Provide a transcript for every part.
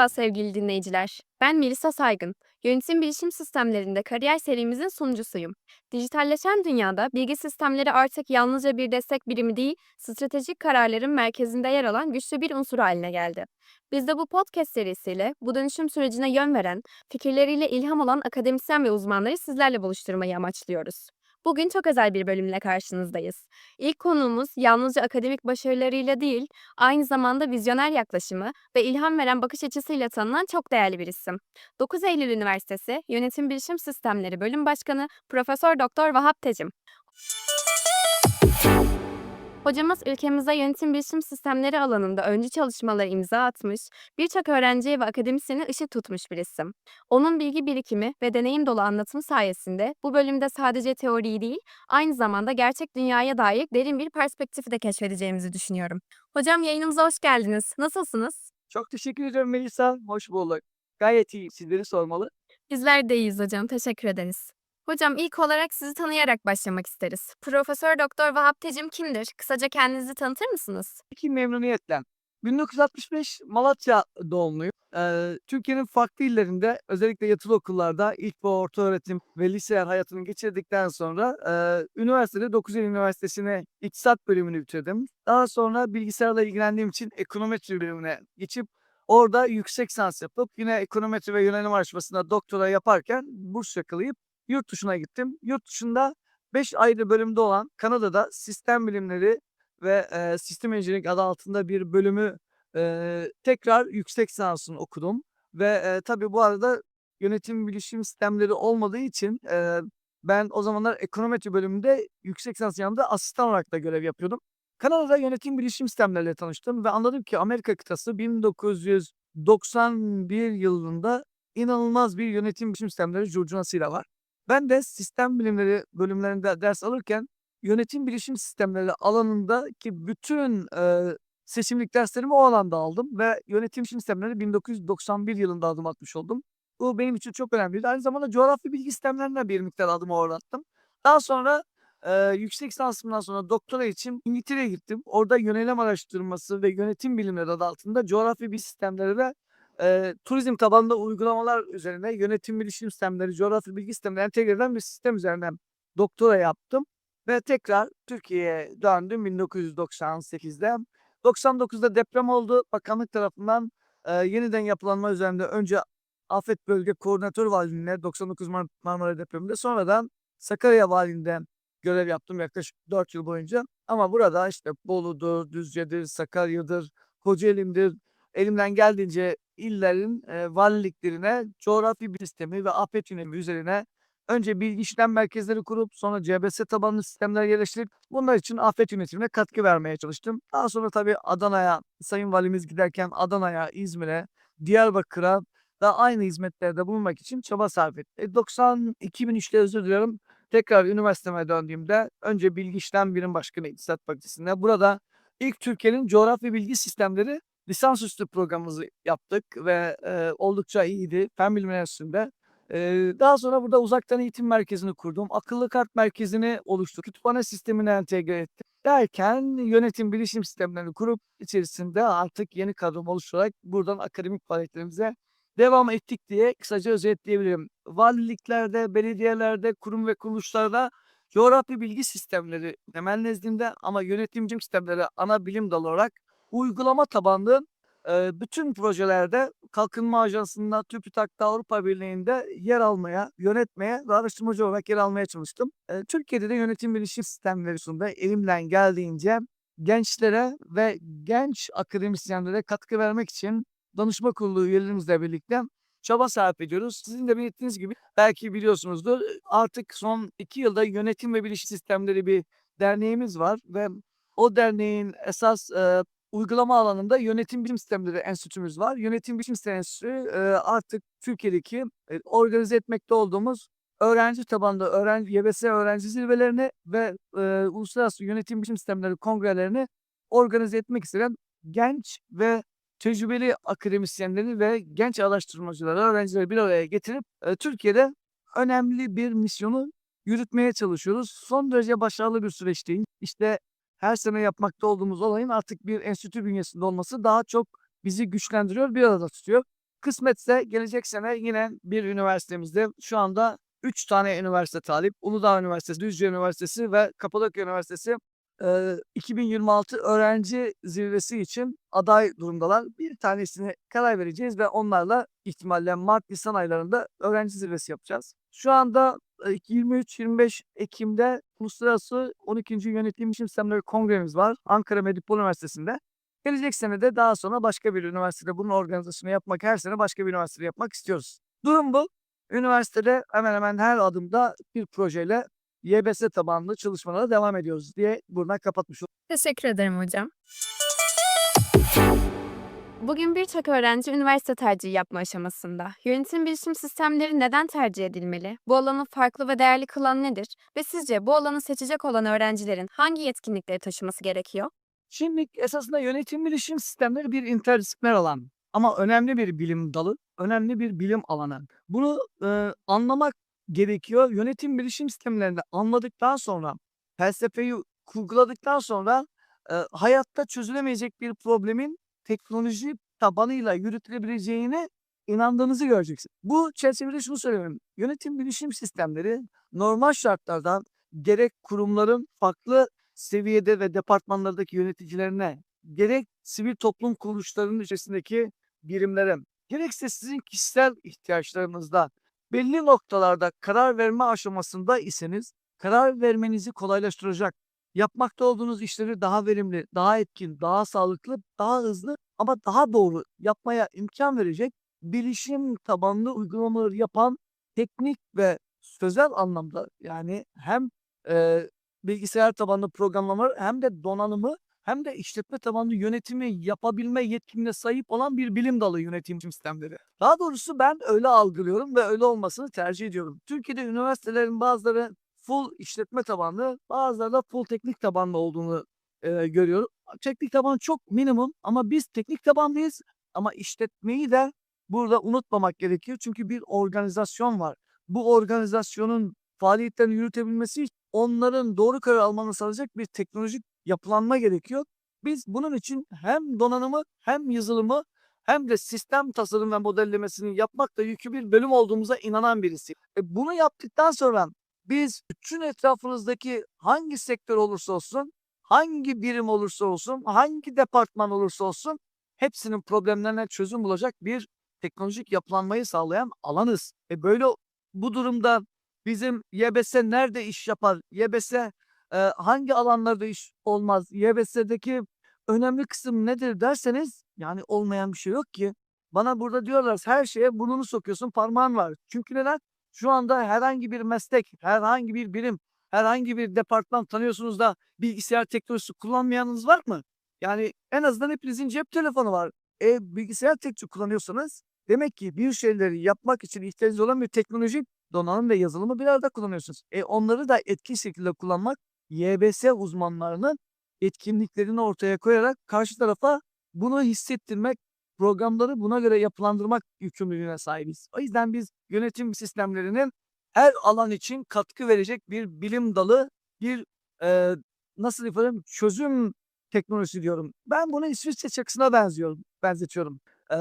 Merhaba sevgili dinleyiciler. Ben Melisa Saygın. Yönetim bilişim sistemlerinde kariyer serimizin sunucusuyum. Dijitalleşen dünyada bilgi sistemleri artık yalnızca bir destek birimi değil, stratejik kararların merkezinde yer alan güçlü bir unsur haline geldi. Biz de bu podcast serisiyle bu dönüşüm sürecine yön veren, fikirleriyle ilham olan akademisyen ve uzmanları sizlerle buluşturmayı amaçlıyoruz. Bugün çok özel bir bölümle karşınızdayız. İlk konuğumuz yalnızca akademik başarılarıyla değil, aynı zamanda vizyoner yaklaşımı ve ilham veren bakış açısıyla tanınan çok değerli bir isim. 9 Eylül Üniversitesi Yönetim Bilişim Sistemleri Bölüm Başkanı Profesör Doktor Vahap Tecim. Hocamız ülkemizde yönetim bilişim sistemleri alanında öncü çalışmalara imza atmış, birçok öğrenciye ve akademisyene ışık tutmuş bir isim. Onun bilgi birikimi ve deneyim dolu anlatımı sayesinde bu bölümde sadece teoriyi değil, aynı zamanda gerçek dünyaya dair derin bir perspektifi de keşfedeceğimizi düşünüyorum. Hocam yayınımıza hoş geldiniz. Nasılsınız? Çok teşekkür ediyorum Melisa. Hoş bulduk. Gayet iyi. Sizleri sormalı. Bizler de iyiyiz hocam. Teşekkür ederiz. Hocam ilk olarak sizi tanıyarak başlamak isteriz. Profesör Doktor Vahap Tecim kimdir? Kısaca kendinizi tanıtır mısınız? İki memnuniyetle. 1965 Malatya doğumluyum. Ee, Türkiye'nin farklı illerinde özellikle yatılı okullarda ilk ve orta öğretim ve lise hayatını geçirdikten sonra e, üniversitede 9 Eylül Üniversitesi'ne iktisat bölümünü bitirdim. Daha sonra bilgisayarla ilgilendiğim için ekonometri bölümüne geçip orada yüksek lisans yapıp yine ekonometri ve yönelim araştırmasında doktora yaparken burs yakalayıp yurt dışına gittim. Yurt dışında 5 ayrı bölümde olan Kanada'da sistem bilimleri ve e, sistem engineering adı altında bir bölümü e, tekrar yüksek lisansını okudum. Ve e, tabii bu arada yönetim bilişim sistemleri olmadığı için e, ben o zamanlar ekonometri bölümünde yüksek lisans yanında asistan olarak da görev yapıyordum. Kanada'da yönetim bilişim sistemleriyle tanıştım ve anladım ki Amerika kıtası 1991 yılında inanılmaz bir yönetim bilişim sistemleri curcunasıyla var. Ben de sistem bilimleri bölümlerinde ders alırken yönetim bilişim sistemleri alanındaki bütün e, seçimlik derslerimi o alanda aldım ve yönetim sistemleri 1991 yılında adım atmış oldum. Bu benim için çok önemliydi. Aynı zamanda coğrafi bilgi sistemlerinden bir miktar adımı orada attım. Daha sonra e, yüksek lisansımdan sonra doktora için İngiltere'ye gittim. Orada yönelim araştırması ve yönetim bilimleri adı altında coğrafi bilgi sistemleri ve e, turizm tabanlı uygulamalar üzerine yönetim bilişim sistemleri, coğrafi bilgi sistemleri entegre eden bir sistem üzerinden doktora yaptım. Ve tekrar Türkiye'ye döndüm 1998'de. 99'da deprem oldu. Bakanlık tarafından e, yeniden yapılanma üzerinde önce Afet Bölge Koordinatör Valiliğine 99 Mar Marmara depreminde sonradan Sakarya Valiliğinden görev yaptım yaklaşık 4 yıl boyunca. Ama burada işte Bolu'dur, Düzce'dir, Sakarya'dır, Kocaeli'mdir, elimden geldiğince illerin e, valiliklerine coğrafi bir sistemi ve afet yönetimi üzerine önce bilgi işlem merkezleri kurup sonra CBS tabanlı sistemler yerleştirip bunlar için afet yönetimine katkı vermeye çalıştım. Daha sonra tabii Adana'ya, Sayın Valimiz giderken Adana'ya, İzmir'e, Diyarbakır'a da aynı hizmetlerde bulunmak için çaba sarf etti. E, 90 2003'te özür diliyorum. Tekrar üniversiteme döndüğümde önce bilgi işlem birim başkanı İktisat Fakültesi'nde. Burada ilk Türkiye'nin coğrafi bilgi sistemleri lisansüstü programımızı yaptık ve e, oldukça iyiydi. Fen bilimleri enstitüsünde. E, daha sonra burada uzaktan eğitim merkezini kurdum. Akıllı kart merkezini oluşturduk. Kütüphane sistemine entegre ettim. Derken yönetim bilişim sistemlerini kurup içerisinde artık yeni kadrom oluşturarak buradan akademik faaliyetlerimize devam ettik diye kısaca özetleyebilirim. Valiliklerde, belediyelerde, kurum ve kuruluşlarda coğrafi bilgi sistemleri temel nezdinde ama yönetimci sistemleri ana bilim dalı olarak uygulama tabanlı e, bütün projelerde Kalkınma Ajansı'nda, TÜBİTAK'ta, Avrupa Birliği'nde yer almaya, yönetmeye ve araştırmacı olarak yer almaya çalıştım. E, Türkiye'de de yönetim bilişim sistemleri sunumda elimden geldiğince gençlere ve genç akademisyenlere katkı vermek için danışma kurulu üyelerimizle birlikte çaba sarf ediyoruz. Sizin de belirttiğiniz gibi belki biliyorsunuzdur artık son iki yılda yönetim ve bilişim sistemleri bir derneğimiz var ve o derneğin esas e, uygulama alanında yönetim bilim sistemleri enstitümüz var. Yönetim bilim sistemleri enstitüsü artık Türkiye'deki organize etmekte olduğumuz öğrenci tabanlı öğrenci YBS öğrenci zirvelerini ve e, uluslararası yönetim bilim sistemleri kongrelerini organize etmek isteyen genç ve tecrübeli akademisyenleri ve genç araştırmacıları, öğrencileri bir araya getirip e, Türkiye'de önemli bir misyonu yürütmeye çalışıyoruz. Son derece başarılı bir süreçteyiz. İşte her sene yapmakta olduğumuz olayın artık bir enstitü bünyesinde olması daha çok bizi güçlendiriyor, bir arada tutuyor. Kısmetse gelecek sene yine bir üniversitemizde şu anda 3 tane üniversite talip. Uludağ Üniversitesi, Düzce Üniversitesi ve Kapadokya Üniversitesi eee, 2026 öğrenci zirvesi için aday durumdalar. Bir tanesine karar vereceğiz ve onlarla ihtimalle Mart-Nisan aylarında öğrenci zirvesi yapacağız. Şu anda 23-25 Ekim'de Uluslararası 12. Yönetim Sistemleri Kongremiz var Ankara Medipol Üniversitesi'nde. Gelecek sene de daha sonra başka bir üniversitede bunun organizasyonu yapmak, her sene başka bir üniversitede yapmak istiyoruz. Durum bu. Üniversitede hemen hemen her adımda bir projeyle YBS tabanlı çalışmalara devam ediyoruz diye buradan kapatmış oldum. Teşekkür ederim hocam. Bugün birçok öğrenci üniversite tercihi yapma aşamasında. Yönetim bilişim sistemleri neden tercih edilmeli? Bu alanı farklı ve değerli kılan nedir? Ve sizce bu alanı seçecek olan öğrencilerin hangi yetkinlikleri taşıması gerekiyor? Şimdi esasında yönetim bilişim sistemleri bir interdisipliner alan ama önemli bir bilim dalı, önemli bir bilim alanı. Bunu e, anlamak gerekiyor. Yönetim bilişim sistemlerini anladıktan sonra, felsefeyi kurguladıktan sonra e, hayatta çözülemeyecek bir problemin teknoloji tabanıyla yürütülebileceğine inandığınızı göreceksiniz. Bu çerçevede şunu söylüyorum. Yönetim bilişim sistemleri normal şartlarda gerek kurumların farklı seviyede ve departmanlardaki yöneticilerine, gerek sivil toplum kuruluşlarının içerisindeki birimlere, gerekse sizin kişisel ihtiyaçlarınızda belli noktalarda karar verme aşamasında iseniz karar vermenizi kolaylaştıracak, yapmakta olduğunuz işleri daha verimli, daha etkin, daha sağlıklı, daha hızlı ama daha doğru yapmaya imkan verecek bilişim tabanlı uygulamaları yapan teknik ve sözel anlamda yani hem e, bilgisayar tabanlı programlama hem de donanımı hem de işletme tabanlı yönetimi yapabilme yetkinliğine sahip olan bir bilim dalı yönetim sistemleri. Daha doğrusu ben öyle algılıyorum ve öyle olmasını tercih ediyorum. Türkiye'de üniversitelerin bazıları full işletme tabanlı, bazıları da full teknik tabanlı olduğunu e, görüyorum. Teknik taban çok minimum ama biz teknik tabanlıyız ama işletmeyi de burada unutmamak gerekiyor. Çünkü bir organizasyon var. Bu organizasyonun faaliyetlerini yürütebilmesi için onların doğru karar almanı sağlayacak bir teknolojik yapılanma gerekiyor. Biz bunun için hem donanımı hem yazılımı hem de sistem tasarım ve modellemesini yapmakla yükü bir bölüm olduğumuza inanan birisi. E bunu yaptıktan sonra biz bütün etrafınızdaki hangi sektör olursa olsun, hangi birim olursa olsun, hangi departman olursa olsun hepsinin problemlerine çözüm bulacak bir teknolojik yapılanmayı sağlayan alanız. E böyle bu durumda bizim YBS nerede iş yapar? YBS e, hangi alanlarda iş olmaz? YBS'deki önemli kısım nedir derseniz yani olmayan bir şey yok ki. Bana burada diyorlar her şeye burnunu sokuyorsun parmağın var. Çünkü neden? Şu anda herhangi bir meslek, herhangi bir birim, herhangi bir departman tanıyorsunuz da bilgisayar teknolojisi kullanmayanınız var mı? Yani en azından hepinizin cep telefonu var. E bilgisayar teknolojisi kullanıyorsanız demek ki bir şeyleri yapmak için ihtiyacınız olan bir teknolojik donanım ve yazılımı bir arada kullanıyorsunuz. E onları da etkin şekilde kullanmak YBS uzmanlarının etkinliklerini ortaya koyarak karşı tarafa bunu hissettirmek, programları buna göre yapılandırmak yükümlülüğüne sahibiz. O yüzden biz yönetim sistemlerinin her alan için katkı verecek bir bilim dalı, bir e, nasıl ifade çözüm teknolojisi diyorum. Ben bunu İsviçre çakısına benziyorum, benzetiyorum. E,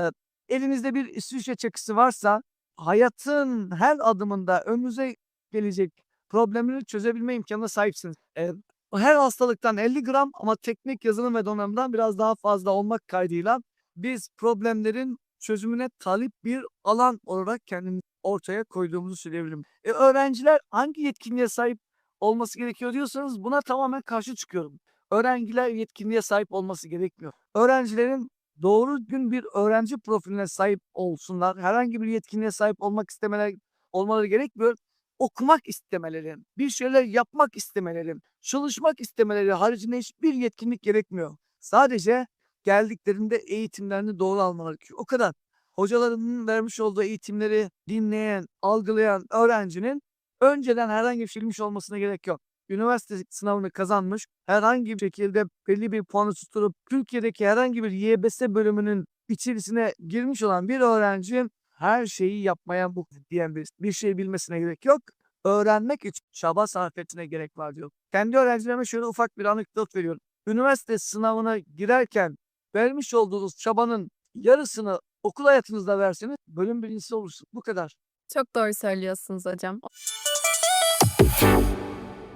elinizde bir İsviçre çakısı varsa hayatın her adımında önünüze gelecek problemleri çözebilme imkanına sahipsiniz. E, her hastalıktan 50 gram ama teknik yazılım ve donanımdan biraz daha fazla olmak kaydıyla biz problemlerin çözümüne talip bir alan olarak kendimizi ortaya koyduğumuzu söyleyebilirim. E, öğrenciler hangi yetkinliğe sahip olması gerekiyor diyorsanız buna tamamen karşı çıkıyorum. Öğrenciler yetkinliğe sahip olması gerekmiyor. Öğrencilerin doğru gün bir öğrenci profiline sahip olsunlar. Herhangi bir yetkinliğe sahip olmak istemeleri olmaları gerekmiyor. Okumak istemeleri, bir şeyler yapmak istemeleri, çalışmak istemeleri haricinde hiçbir yetkinlik gerekmiyor. Sadece geldiklerinde eğitimlerini doğru almaları gerekiyor. O kadar. Hocalarının vermiş olduğu eğitimleri dinleyen, algılayan öğrencinin önceden herhangi bir bilmiş olmasına gerek yok. Üniversite sınavını kazanmış, herhangi bir şekilde belli bir puanı tutturup Türkiye'deki herhangi bir YBS bölümünün içerisine girmiş olan bir öğrenci her şeyi yapmaya bu diyen bir, bir şey bilmesine gerek yok. Öğrenmek için çaba sarf etmesine gerek var diyor. Kendi öğrencilerime şöyle ufak bir anekdot veriyorum. Üniversite sınavına girerken vermiş olduğunuz çabanın yarısını okul hayatınızda verseniz bölüm birincisi olursun. Bu kadar. Çok doğru söylüyorsunuz hocam.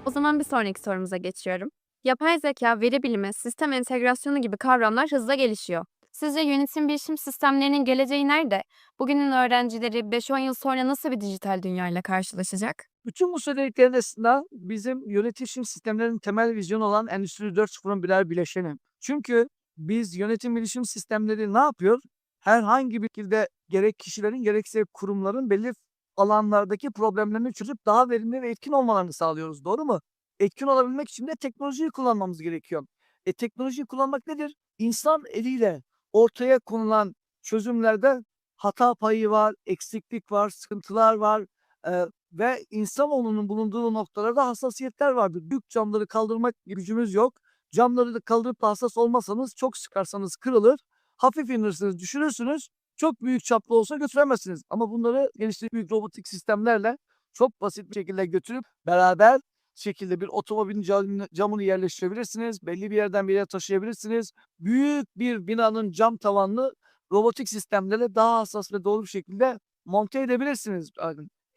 O zaman bir sonraki sorumuza geçiyorum. Yapay zeka, veri bilimi, sistem entegrasyonu gibi kavramlar hızla gelişiyor. Sizce yönetim bilişim sistemlerinin geleceği nerede? Bugünün öğrencileri 5-10 yıl sonra nasıl bir dijital dünyayla karşılaşacak? Bütün bu söylediklerin arasında bizim yönetişim sistemlerinin temel vizyonu olan Endüstri 4.0'ın birer bileşeni. Çünkü biz yönetim bilişim sistemleri ne yapıyor? Herhangi bir şekilde gerek kişilerin gerekse kurumların belli alanlardaki problemlerini çözüp daha verimli ve etkin olmalarını sağlıyoruz. Doğru mu? Etkin olabilmek için de teknolojiyi kullanmamız gerekiyor. E teknolojiyi kullanmak nedir? İnsan eliyle ortaya konulan çözümlerde hata payı var, eksiklik var, sıkıntılar var. Ee, ve insanoğlunun bulunduğu noktalarda hassasiyetler vardır. Büyük camları kaldırmak gücümüz yok. Camları da kaldırıp da hassas olmasanız çok sıkarsanız kırılır. Hafif indirirsiniz, düşürürsünüz. Çok büyük çaplı olsa götüremezsiniz. Ama bunları geliştirdiği büyük robotik sistemlerle çok basit bir şekilde götürüp beraber şekilde bir otomobilin cam- camını yerleştirebilirsiniz. Belli bir yerden bir yere taşıyabilirsiniz. Büyük bir binanın cam tavanlı robotik sistemlerle daha hassas ve doğru bir şekilde monte edebilirsiniz.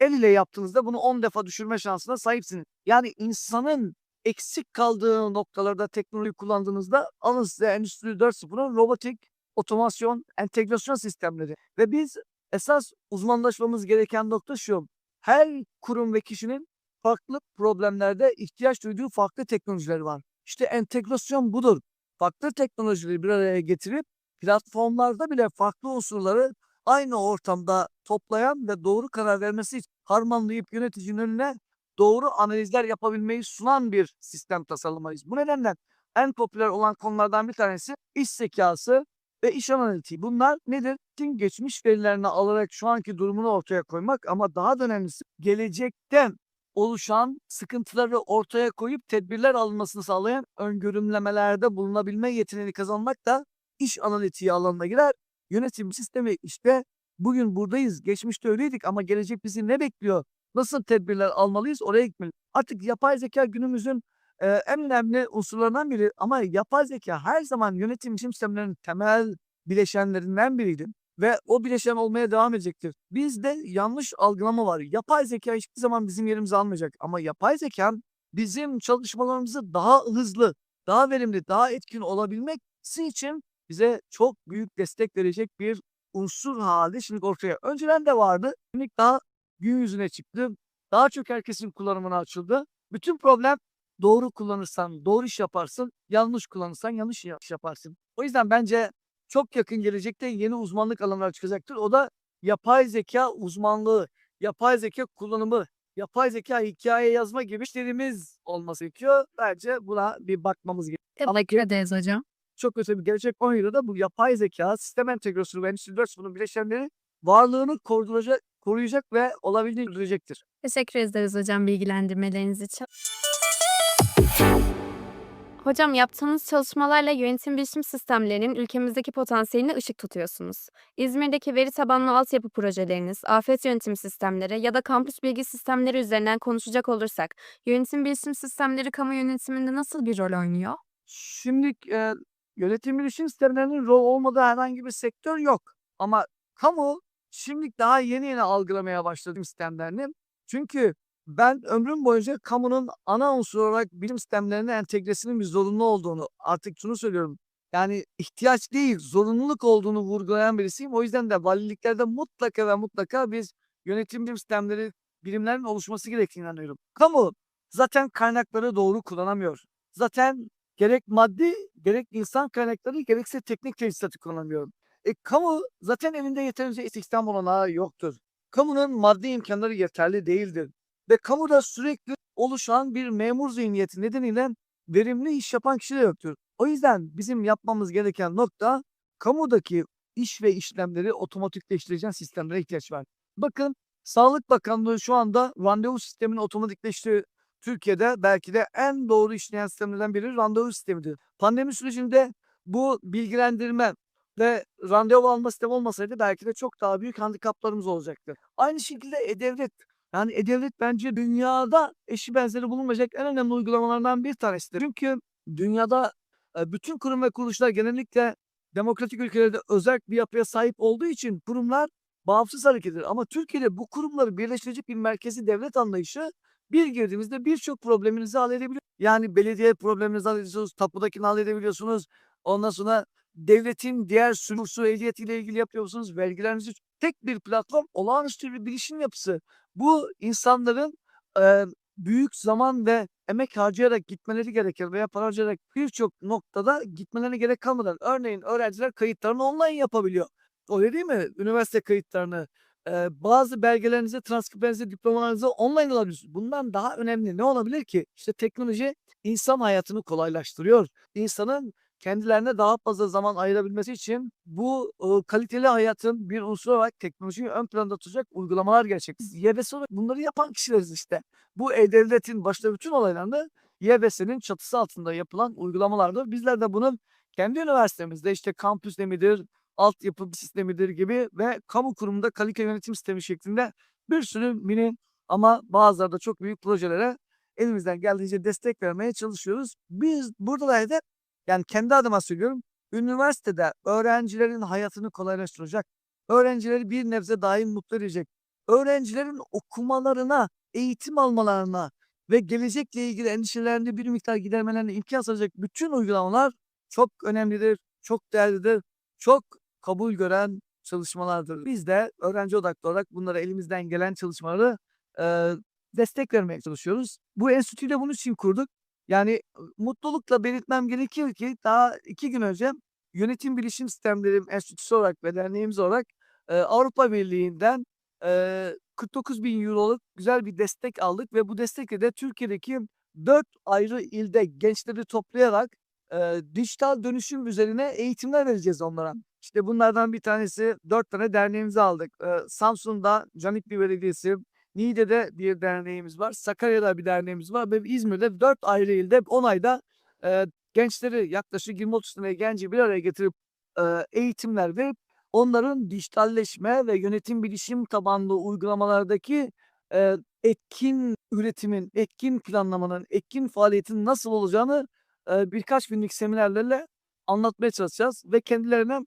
El ile yaptığınızda bunu 10 defa düşürme şansına sahipsiniz. Yani insanın eksik kaldığı noktalarda teknoloji kullandığınızda alın size Endüstri 4.0'ın robotik, otomasyon, entegrasyon sistemleri. Ve biz esas uzmanlaşmamız gereken nokta şu. Her kurum ve kişinin farklı problemlerde ihtiyaç duyduğu farklı teknolojileri var. İşte entegrasyon budur. Farklı teknolojileri bir araya getirip platformlarda bile farklı unsurları aynı ortamda toplayan ve doğru karar vermesi için harmanlayıp yöneticinin önüne doğru analizler yapabilmeyi sunan bir sistem tasarlamayız. Bu nedenle en popüler olan konulardan bir tanesi iş zekası ve iş analitiği. Bunlar nedir? Tüm geçmiş verilerini alarak şu anki durumunu ortaya koymak ama daha da önemlisi gelecekten oluşan sıkıntıları ortaya koyup tedbirler alınmasını sağlayan öngörümlemelerde bulunabilme yeteneğini kazanmak da iş analitiği alanına girer. Yönetim sistemi işte bugün buradayız, geçmişte öyleydik ama gelecek bizi ne bekliyor? Nasıl tedbirler almalıyız? Oraya gitmeliyiz. Artık yapay zeka günümüzün e, en önemli unsurlarından biri ama yapay zeka her zaman yönetim sistemlerinin temel bileşenlerinden biriydi ve o bileşen olmaya devam edecektir. Bizde yanlış algılama var. Yapay zeka hiçbir zaman bizim yerimizi almayacak ama yapay zeka bizim çalışmalarımızı daha hızlı, daha verimli, daha etkin olabilmesi için bize çok büyük destek verecek bir unsur halde şimdi ortaya. Önceden de vardı. Şimdi daha gün yüzüne çıktı. Daha çok herkesin kullanımına açıldı. Bütün problem doğru kullanırsan doğru iş yaparsın, yanlış kullanırsan yanlış iş yaparsın. O yüzden bence çok yakın gelecekte yeni uzmanlık alanları çıkacaktır. O da yapay zeka uzmanlığı, yapay zeka kullanımı, yapay zeka hikaye yazma gibi işlerimiz olması gerekiyor. Bence buna bir bakmamız gerekiyor. Teşekkür ederiz hocam. Çok öte bir gelecek 10 yılda da bu yapay zeka, sistem entegrasyonu ve Endüstri 4.0'ın bileşenleri varlığını koruyacak, koruyacak ve olabildiğini sürdürecektir. Teşekkür ederiz hocam bilgilendirmeleriniz için. Hocam yaptığınız çalışmalarla yönetim bilişim sistemlerinin ülkemizdeki potansiyeline ışık tutuyorsunuz. İzmir'deki veri tabanlı altyapı projeleriniz, afet yönetim sistemleri ya da kampüs bilgi sistemleri üzerinden konuşacak olursak, yönetim bilişim sistemleri kamu yönetiminde nasıl bir rol oynuyor? Şimdi e, yönetim bilişim sistemlerinin rol olmadığı herhangi bir sektör yok. Ama kamu şimdi daha yeni yeni algılamaya başladı sistemlerini. Çünkü ben ömrüm boyunca kamunun ana unsur olarak bilim sistemlerine entegresinin bir zorunlu olduğunu artık şunu söylüyorum. Yani ihtiyaç değil, zorunluluk olduğunu vurgulayan birisiyim. O yüzden de valiliklerde mutlaka ve mutlaka biz yönetim bilim sistemleri bilimlerin oluşması gerektiğini inanıyorum. Kamu zaten kaynakları doğru kullanamıyor. Zaten gerek maddi gerek insan kaynakları gerekse teknik teçhizatı kullanamıyor. E, kamu zaten elinde yeterince istihdam olanağı yoktur. Kamunun maddi imkanları yeterli değildir. Ve kamuda sürekli oluşan bir memur zihniyeti nedeniyle verimli iş yapan kişi de yoktur. O yüzden bizim yapmamız gereken nokta kamudaki iş ve işlemleri otomatikleştireceğin sistemlere ihtiyaç var. Bakın Sağlık Bakanlığı şu anda randevu sistemini otomatikleştiriyor. Türkiye'de belki de en doğru işleyen sistemlerden biri randevu sistemidir. Pandemi sürecinde bu bilgilendirme ve randevu alma sistemi olmasaydı belki de çok daha büyük handikaplarımız olacaktı. Aynı şekilde E-Devlet. Yani E-Devlet bence dünyada eşi benzeri bulunmayacak en önemli uygulamalardan bir tanesidir. Çünkü dünyada e, bütün kurum ve kuruluşlar genellikle demokratik ülkelerde özel bir yapıya sahip olduğu için kurumlar bağımsız hareket eder. Ama Türkiye'de bu kurumları birleştirecek bir merkezi devlet anlayışı bir girdiğimizde birçok probleminizi halledebiliyor. Yani belediye probleminizi hallediyorsunuz, tapudakini halledebiliyorsunuz. Ondan sonra devletin diğer sürüsü ehliyetiyle ilgili yapıyorsunuz. Vergilerinizi tek bir platform olağanüstü bir bilişim yapısı. Bu insanların e, büyük zaman ve emek harcayarak gitmeleri gerekir veya para harcayarak birçok noktada gitmelerine gerek kalmadan örneğin öğrenciler kayıtlarını online yapabiliyor. Öyle değil mi? Üniversite kayıtlarını, e, bazı belgelerinizi, transkriplerinizi, diplomalarınızı online alabiliyorsunuz. Bundan daha önemli ne olabilir ki? İşte teknoloji insan hayatını kolaylaştırıyor. İnsanın kendilerine daha fazla zaman ayırabilmesi için bu e, kaliteli hayatın bir unsuru olarak teknolojiyi ön planda tutacak uygulamalar gerçekleştiriyor. YBS olarak bunları yapan kişileriz işte. Bu e-devletin başta bütün olaylarında YBS'nin çatısı altında yapılan uygulamalardır. Bizler de bunun kendi üniversitemizde işte kampüs midir, altyapı sistemidir gibi ve kamu kurumunda kalite yönetim sistemi şeklinde bir sürü mini ama bazıları da çok büyük projelere elimizden geldiğince destek vermeye çalışıyoruz. Biz burada da hedef yani kendi adıma söylüyorum. Üniversitede öğrencilerin hayatını kolaylaştıracak, öğrencileri bir nebze dahi mutlu edecek, öğrencilerin okumalarına, eğitim almalarına ve gelecekle ilgili endişelerini bir miktar gidermelerine imkan sağlayacak bütün uygulamalar çok önemlidir, çok değerlidir, çok kabul gören çalışmalardır. Biz de öğrenci odaklı olarak bunlara elimizden gelen çalışmaları e, destek vermeye çalışıyoruz. Bu enstitüyü de bunun için kurduk. Yani mutlulukla belirtmem gerekir ki daha iki gün önce Yönetim Bilişim Sistemleri Enstitüsü olarak ve derneğimiz olarak e, Avrupa Birliği'nden e, 49 bin euroluk güzel bir destek aldık ve bu destekle de Türkiye'deki dört ayrı ilde gençleri toplayarak e, dijital dönüşüm üzerine eğitimler vereceğiz onlara. İşte bunlardan bir tanesi dört tane derneğimizi aldık. E, Samsun'da Canikli Belediyesi, Niğde'de bir derneğimiz var. Sakarya'da bir derneğimiz var. Ve İzmir'de dört ayrı ilde 10 ayda e, gençleri yaklaşık 20-30 tane genci bir araya getirip e, eğitimler verip onların dijitalleşme ve yönetim bilişim tabanlı uygulamalardaki e, etkin üretimin, etkin planlamanın, etkin faaliyetin nasıl olacağını e, birkaç günlük seminerlerle anlatmaya çalışacağız ve kendilerine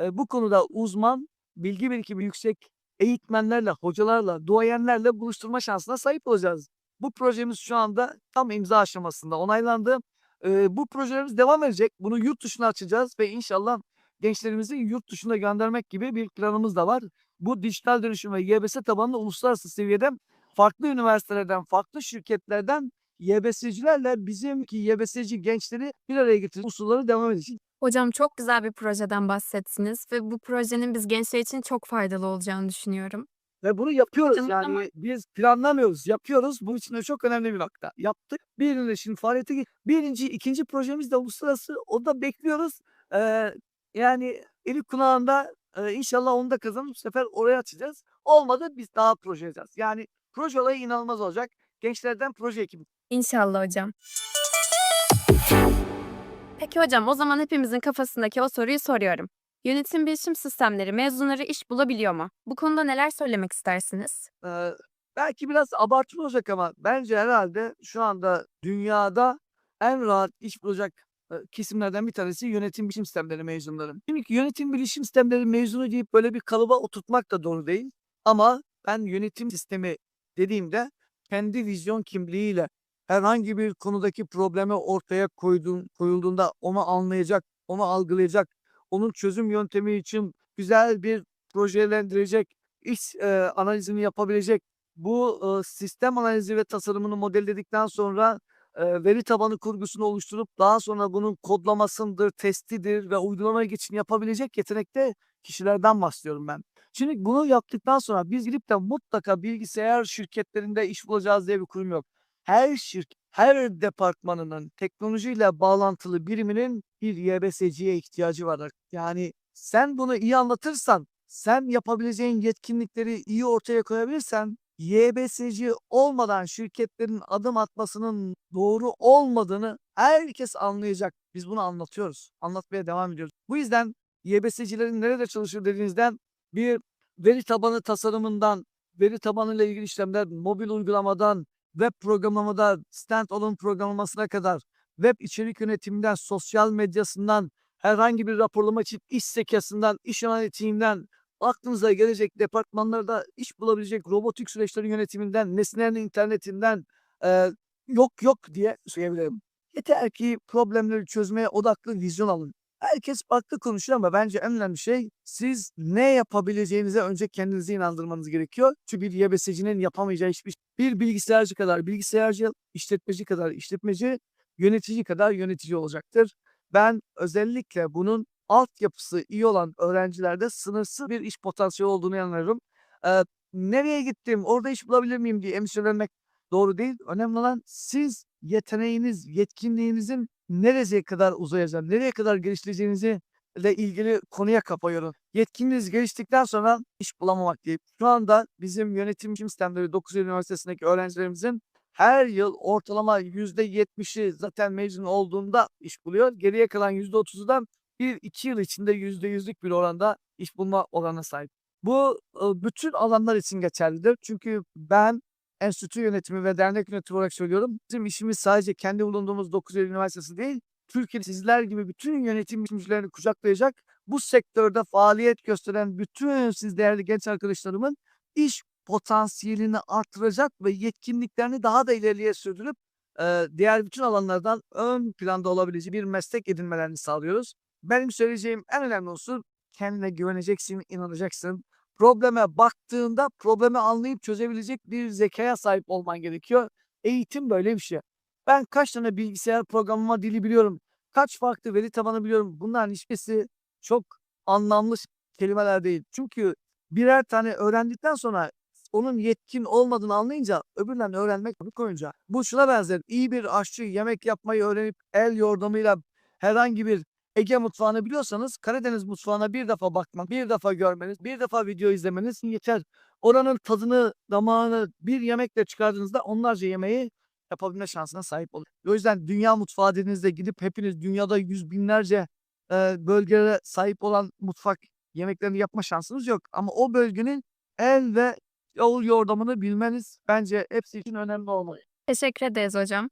e, bu konuda uzman, bilgi birikimi yüksek eğitmenlerle, hocalarla, duayenlerle buluşturma şansına sahip olacağız. Bu projemiz şu anda tam imza aşamasında onaylandı. Ee, bu projelerimiz devam edecek. Bunu yurt dışına açacağız ve inşallah gençlerimizi yurt dışına göndermek gibi bir planımız da var. Bu dijital dönüşüm ve YBS tabanlı uluslararası seviyede farklı üniversitelerden, farklı şirketlerden YBS'cilerle bizimki YBS'ci gençleri bir araya getirip usulları devam edecek. Hocam çok güzel bir projeden bahsettiniz ve bu projenin biz gençler için çok faydalı olacağını düşünüyorum. Ve bunu yapıyoruz Canım yani ama- biz planlamıyoruz, yapıyoruz. Bu için de çok önemli bir nokta. Yaptık. Birinde şimdi faaliyete ge- birinci, ikinci projemiz de uluslararası. Onu da bekliyoruz. Ee, yani eli kulağında e, inşallah onu da kazanıp bu sefer oraya açacağız. Olmadı biz daha proje yapacağız. Yani proje olayı inanılmaz olacak. Gençlerden proje ekibi. İnşallah hocam. Peki hocam o zaman hepimizin kafasındaki o soruyu soruyorum. Yönetim bilişim sistemleri mezunları iş bulabiliyor mu? Bu konuda neler söylemek istersiniz? Ee, belki biraz abartılı olacak ama bence herhalde şu anda dünyada en rahat iş bulacak kesimlerden bir tanesi yönetim bilişim sistemleri mezunları. Çünkü yönetim bilişim sistemleri mezunu deyip böyle bir kalıba oturtmak da doğru değil. Ama ben yönetim sistemi dediğimde kendi vizyon kimliğiyle herhangi bir konudaki problemi ortaya koyduğun, koyulduğunda onu anlayacak, onu algılayacak, onun çözüm yöntemi için güzel bir projelendirecek, iş e, analizini yapabilecek, bu e, sistem analizi ve tasarımını modelledikten sonra e, veri tabanı kurgusunu oluşturup daha sonra bunun kodlamasıdır, testidir ve uygulamaya geçişini yapabilecek yetenekte kişilerden bahsediyorum ben. Şimdi bunu yaptıktan sonra biz gidip de mutlaka bilgisayar şirketlerinde iş bulacağız diye bir kurum yok. Her şirket, her departmanının teknolojiyle bağlantılı biriminin bir YBS'ciye ihtiyacı var. Yani sen bunu iyi anlatırsan, sen yapabileceğin yetkinlikleri iyi ortaya koyabilirsen YBS'ci olmadan şirketlerin adım atmasının doğru olmadığını herkes anlayacak. Biz bunu anlatıyoruz. Anlatmaya devam ediyoruz. Bu yüzden YBS'cilerin nerede çalışır dediğinizden bir veri tabanı tasarımından, veri tabanıyla ilgili işlemler, mobil uygulamadan, web programlamada stand-alone programlamasına kadar, web içerik yönetiminden, sosyal medyasından, herhangi bir raporlama için iş zekasından, iş analitiğinden, aklınıza gelecek departmanlarda iş bulabilecek robotik süreçlerin yönetiminden, nesnelerin internetinden eee, yok yok diye söyleyebilirim. Yeter ki problemleri çözmeye odaklı vizyon alın. Herkes farklı konuşuyor ama bence en önemli şey siz ne yapabileceğinize önce kendinizi inandırmanız gerekiyor. Çünkü bir YBS'cinin yapamayacağı hiçbir şey. Bir bilgisayarcı kadar bilgisayarcı, işletmeci kadar işletmeci, yönetici kadar yönetici olacaktır. Ben özellikle bunun altyapısı iyi olan öğrencilerde sınırsız bir iş potansiyeli olduğunu inanıyorum. Eee, nereye gittim, orada iş bulabilir miyim diye endişelenmek doğru değil. Önemli olan siz yeteneğiniz, yetkinliğinizin nereye kadar uzayacağını, nereye kadar geliştireceğinizi ile ilgili konuya kafa yorun. Yetkinliğiniz geliştikten sonra iş bulamamak değil. Şu anda bizim yönetim sistemleri 9 Eylül Üniversitesi'ndeki öğrencilerimizin her yıl ortalama %70'i zaten mezun olduğunda iş buluyor. Geriye kalan %30'u da 1-2 yıl içinde %100'lük bir oranda iş bulma oranına sahip. Bu bütün alanlar için geçerlidir. Çünkü ben enstitü yönetimi ve dernek yönetimi olarak söylüyorum. Bizim işimiz sadece kendi bulunduğumuz 9 Eylül Üniversitesi değil, Türkiye sizler gibi bütün yönetim biçimcilerini kucaklayacak, bu sektörde faaliyet gösteren bütün siz değerli genç arkadaşlarımın iş potansiyelini artıracak ve yetkinliklerini daha da ileriye sürdürüp eee, diğer bütün alanlardan ön planda olabileceği bir meslek edinmelerini sağlıyoruz. Benim söyleyeceğim en önemli unsur kendine güveneceksin, inanacaksın. Probleme baktığında problemi anlayıp çözebilecek bir zekaya sahip olman gerekiyor. Eğitim böyle bir şey. Ben kaç tane bilgisayar programlama dili biliyorum, kaç farklı veri tabanı biliyorum. Bunların hiçbirisi çok anlamlı kelimeler değil. Çünkü birer tane öğrendikten sonra onun yetkin olmadığını anlayınca öbürlerini öğrenmek koyunca. Bu şuna benzer. İyi bir aşçı yemek yapmayı öğrenip el yordamıyla herhangi bir Ege mutfağını biliyorsanız Karadeniz mutfağına bir defa bakmak, bir defa görmeniz, bir defa video izlemeniz yeter. Oranın tadını, damağını bir yemekle çıkardığınızda onlarca yemeği yapabilme şansına sahip olur. O yüzden dünya mutfağı dediğinizde gidip hepiniz dünyada yüz binlerce eee, bölgelere sahip olan mutfak yemeklerini yapma şansınız yok. Ama o bölgenin el ve yol yordamını bilmeniz bence hepsi için önemli olmalı. Teşekkür ederiz hocam.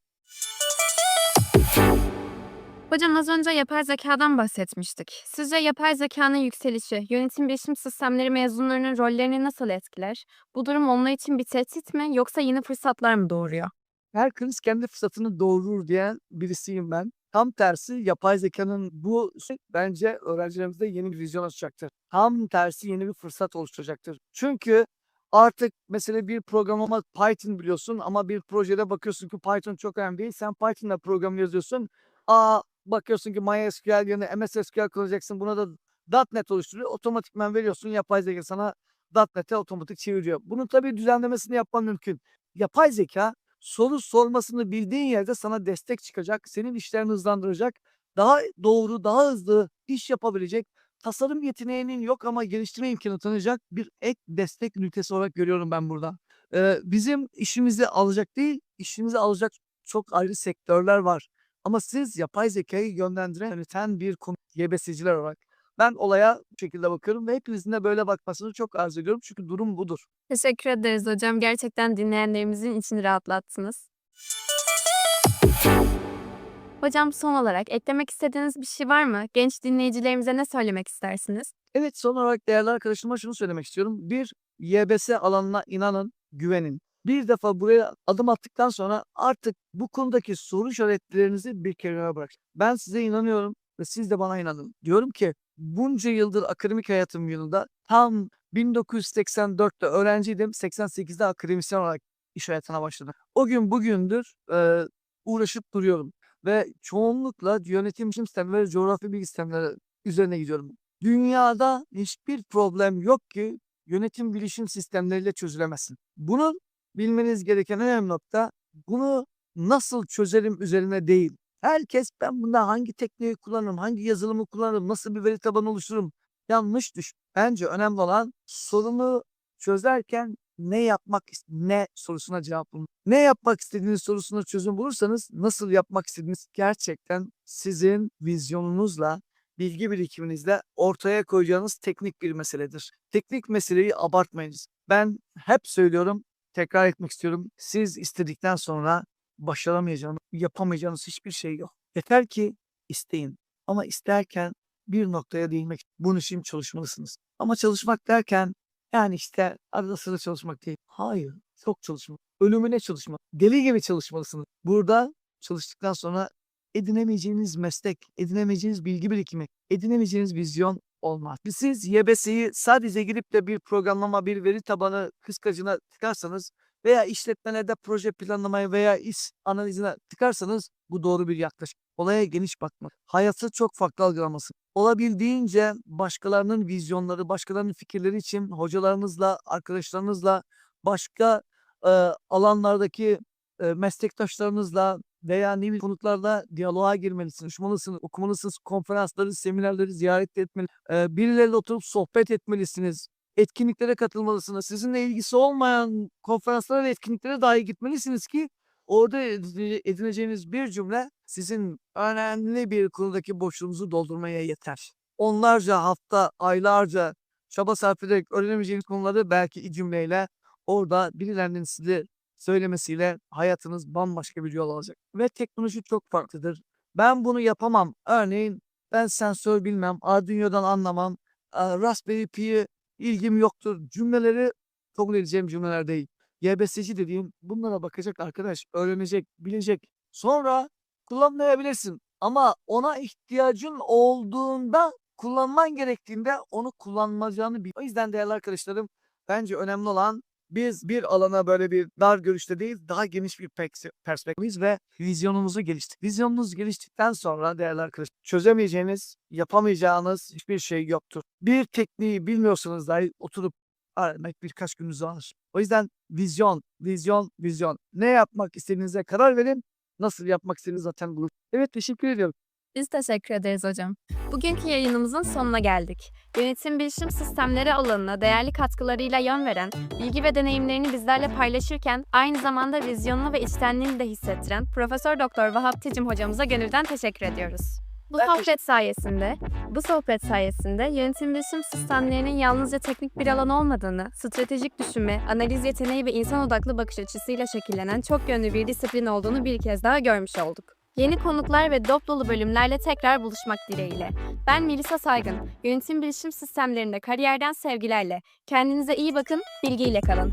Hocam az önce yapay zekadan bahsetmiştik. Sizce yapay zekanın yükselişi, yönetim bilişim sistemleri mezunlarının rollerini nasıl etkiler? Bu durum onlar için bir tehdit mi yoksa yeni fırsatlar mı doğuruyor? Her kriz kendi fırsatını doğurur diyen birisiyim ben. Tam tersi yapay zekanın bu bence öğrencilerimizde yeni bir vizyon açacaktır. Tam tersi yeni bir fırsat oluşturacaktır. Çünkü artık mesela bir programlama Python biliyorsun ama bir projede bakıyorsun ki Python çok önemli değil. Sen Python'la program yazıyorsun. Aa bakıyorsun ki MySQL yerine MS SQL kullanacaksın. Buna da .NET oluşturuyor. Otomatikman veriyorsun. Yapay zeka sana .NET'e otomatik çeviriyor. Bunun tabii düzenlemesini yapman mümkün. Yapay zeka soru sormasını bildiğin yerde sana destek çıkacak. Senin işlerini hızlandıracak. Daha doğru, daha hızlı iş yapabilecek. Tasarım yeteneğinin yok ama geliştirme imkanı tanıyacak bir ek destek ünitesi olarak görüyorum ben burada. Eee, bizim işimizi alacak değil, işimizi alacak çok ayrı sektörler var. Ama siz yapay zekayı yönlendiren, yöneten bir YBS'ciler olarak ben olaya bu şekilde bakıyorum ve hepinizin de böyle bakmasını çok arzu ediyorum. Çünkü durum budur. Teşekkür ederiz hocam. Gerçekten dinleyenlerimizin içini rahatlattınız. Hocam son olarak eklemek istediğiniz bir şey var mı? Genç dinleyicilerimize ne söylemek istersiniz? Evet son olarak değerli arkadaşıma şunu söylemek istiyorum. Bir YBS alanına inanın, güvenin. Bir defa buraya adım attıktan sonra artık bu konudaki soru işaretlerinizi bir kenara bırakın. Ben size inanıyorum ve siz de bana inanın. Diyorum ki bunca yıldır akademik hayatım yılında tam 1984'te öğrenciydim. 88'de akademisyen olarak iş hayatına başladım. O gün bugündür eee, uğraşıp duruyorum. Ve çoğunlukla yönetim sistemleri ve coğrafi bilgi sistemleri üzerine gidiyorum. Dünyada hiçbir problem yok ki yönetim bilişim sistemleriyle çözülemesin. Bunun bilmeniz gereken en önemli nokta bunu nasıl çözerim üzerine değil. Herkes ben bunda hangi tekniği kullanırım, hangi yazılımı kullanırım, nasıl bir veri tabanı oluştururum. Yanlış düş. Bence önemli olan sorunu çözerken ne yapmak ne sorusuna cevap bulun. Ne yapmak istediğiniz sorusuna çözüm bulursanız nasıl yapmak istediğiniz gerçekten sizin vizyonunuzla bilgi birikiminizle ortaya koyacağınız teknik bir meseledir. Teknik meseleyi abartmayınız. Ben hep söylüyorum, tekrar etmek istiyorum. Siz istedikten sonra başaramayacağınız, yapamayacağınız hiçbir şey yok. Yeter ki isteyin. Ama isterken bir noktaya değinmek, bunun için çalışmalısınız. Ama çalışmak derken yani işte arada sırada çalışmak değil. Hayır, çok çalışmak. Ölümüne çalışmak. Deli gibi çalışmalısınız. Burada çalıştıktan sonra edinemeyeceğiniz meslek, edinemeyeceğiniz bilgi birikimi, edinemeyeceğiniz vizyon olmaz. Siz YBS'yi sadece girip de bir programlama, bir veri tabanı kıskacına tıkarsanız veya işletmelerde proje planlamaya veya iş analizine tıkarsanız bu doğru bir yaklaşım. Olaya geniş bakmak. Hayatı çok farklı algılaması. Olabildiğince başkalarının vizyonları, başkalarının fikirleri için hocalarınızla, arkadaşlarınızla, başka e, alanlardaki e, meslektaşlarınızla veya ne bileyim konuklarla diyaloğa girmelisiniz, konuşmalısınız, okumalısınız, konferansları, seminerleri ziyaret etmeli, e, birileriyle oturup sohbet etmelisiniz, etkinliklere katılmalısınız. Sizinle ilgisi olmayan konferanslara ve etkinliklere dahi gitmelisiniz ki orada edine- edineceğiniz bir cümle sizin önemli bir konudaki boşluğunuzu doldurmaya yeter. Onlarca hafta, aylarca çaba sarf ederek öğrenemeyeceğiniz konuları belki cümleyle orada birilerinin size söylemesiyle hayatınız bambaşka bir yol alacak. Ve teknoloji çok farklıdır. Ben bunu yapamam. Örneğin ben sensör bilmem, Arduino'dan anlamam, Raspberry Pi'ye ilgim yoktur. Cümleleri kabul edeceğim cümleler değil. YBS'ci dediğim bunlara bakacak arkadaş, öğrenecek, bilecek. Sonra kullanmayabilirsin. Ama ona ihtiyacın olduğunda kullanman gerektiğinde onu kullanmayacağını bil. O yüzden değerli arkadaşlarım bence önemli olan biz bir alana böyle bir dar görüşte değil daha geniş bir perspektifiz ve vizyonumuzu geliştir. Vizyonunuz geliştikten sonra değerli arkadaşlar çözemeyeceğiniz, yapamayacağınız hiçbir şey yoktur. Bir tekniği bilmiyorsanız dahi oturup öğrenmek birkaç gününüzü alır. O yüzden vizyon, vizyon, vizyon. Ne yapmak istediğinize karar verin. Nasıl yapmak istediğinizi zaten bulur. Evet teşekkür ediyorum. Biz teşekkür ederiz hocam. Bugünkü yayınımızın sonuna geldik. Yönetim bilişim sistemleri alanına değerli katkılarıyla yön veren, bilgi ve deneyimlerini bizlerle paylaşırken aynı zamanda vizyonunu ve içtenliğini de hissettiren Profesör Doktor Vahap Ticim hocamıza gönülden teşekkür ediyoruz. Bu Ben sohbet sayesinde, bu sohbet sayesinde yönetim bilişim sistemlerinin yalnızca teknik bir alan olmadığını, stratejik düşünme, analiz yeteneği ve insan odaklı bakış açısıyla şekillenen çok yönlü bir disiplin olduğunu bir kez daha görmüş olduk. Yeni konuklar ve dop dolu bölümlerle tekrar buluşmak dileğiyle. Ben Melisa Saygın. Yönetim bilişim sistemlerinde kariyerden sevgilerle. Kendinize iyi bakın, bilgiyle kalın.